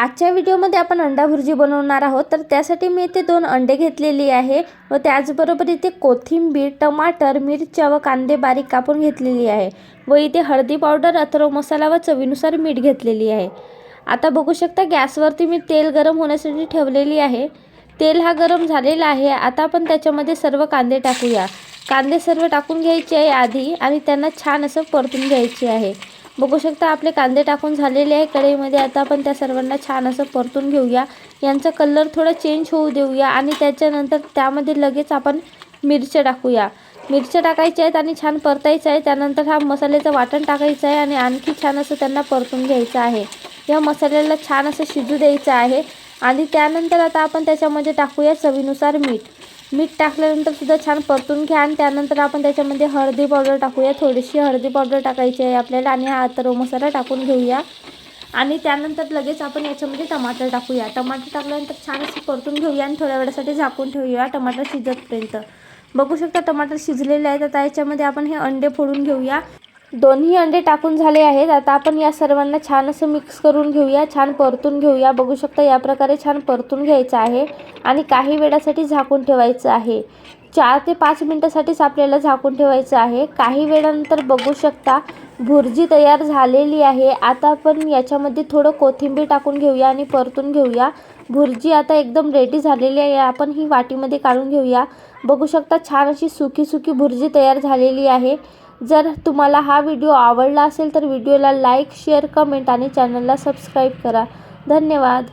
आजच्या व्हिडिओमध्ये आपण अंडा भुर्जी बनवणार आहोत. तर त्यासाठी मी इथे दोन अंडे घेतलेली आहे व त्याचबरोबर इथे कोथिंबीर टमाटर मिरच्या व कांदे बारीक कापून घेतलेली आहे व इथे हळदी पावडर अथर्व मसाला व चवीनुसार मीठ घेतलेली आहे. आता बघू शकता गॅसवरती मी तेल गरम होण्यासाठी ठेवलेली आहे. तेल हा गरम झालेला आहे. आता आपण त्याच्यामध्ये सर्व कांदे टाकूया. कांदे सर्व टाकून घ्यायचे आहे आधी आणि त्यांना छान असं परतून घ्यायचे आहे. बघू शकता आपले कांदे टाकून झालेले आहे कढईमध्ये. आता आपण त्या सर्वांना छान असं परतून घेऊया. यांचा कलर थोडा चेंज होऊ देऊया आणि त्याच्यानंतर त्यामध्ये लगेच आपण मिरच्या टाकूया. मिरच्या टाकायच्या आहेत आणि छान परतायचं आहे. त्यानंतर हा मसाल्याचं वाटण टाकायचं आहे आणि आणखी छान असं त्यांना परतून घ्यायचं आहे. या मसाल्याला छान असं शिजू द्यायचं आहे आणि त्यानंतर आता आपण त्याच्यामध्ये टाकूया चवीनुसार मीठ. मीठ टाकल्यानंतर सुद्धा छान परतून घ्या आणि त्यानंतर आपण त्याच्यामध्ये हळदी पावडर टाकूया. थोडीशी हळदी पावडर टाकायची आहे आपल्याला आणि हा तर मसाला टाकून घेऊया. आणि त्यानंतर लगेच आपण याच्यामध्ये टमाटर टाकूया. टमाटर टाकल्यानंतर छान असं परतून घेऊया आणि थोड्या वेळासाठी झाकून ठेवूया टमाटर शिजतपर्यंत. बघू शकता टमाटर शिजलेले आहेत. आता याच्यामध्ये आपण हे अंडे फोडून घेऊया. दोन्ही अंडे टाकून झाले आहेत. आता आपण या सर्वांना छान असं मिक्स करून घेऊया. छान परतून घेऊया. बघू शकता या प्रकारे छान परतून घ्यायचं आहे आणि काही वेळासाठी झाकून ठेवायचं आहे. चार ते पाच मिनटासाठीच आपल्याला झाकून ठेवायचं आहे. काही वेळानंतर बघू शकता भुर्जी तयार झालेली आहे. आता आपण याच्यामध्ये थोडं कोथिंबीर टाकून घेऊया आणि परतून घेऊया. भुर्जी आता एकदम रेडी झालेली आहे. आपण ही वाटीमध्ये काढून घेऊया. बघू शकता छान अशी सुकी सुकी भुर्जी तयार झालेली आहे. जर तुम्हाला हा व्हिडिओ आवडला असेल तर व्हिडिओला लाईक शेअर कमेंट आणि चॅनलला सबस्क्राईब करा. धन्यवाद.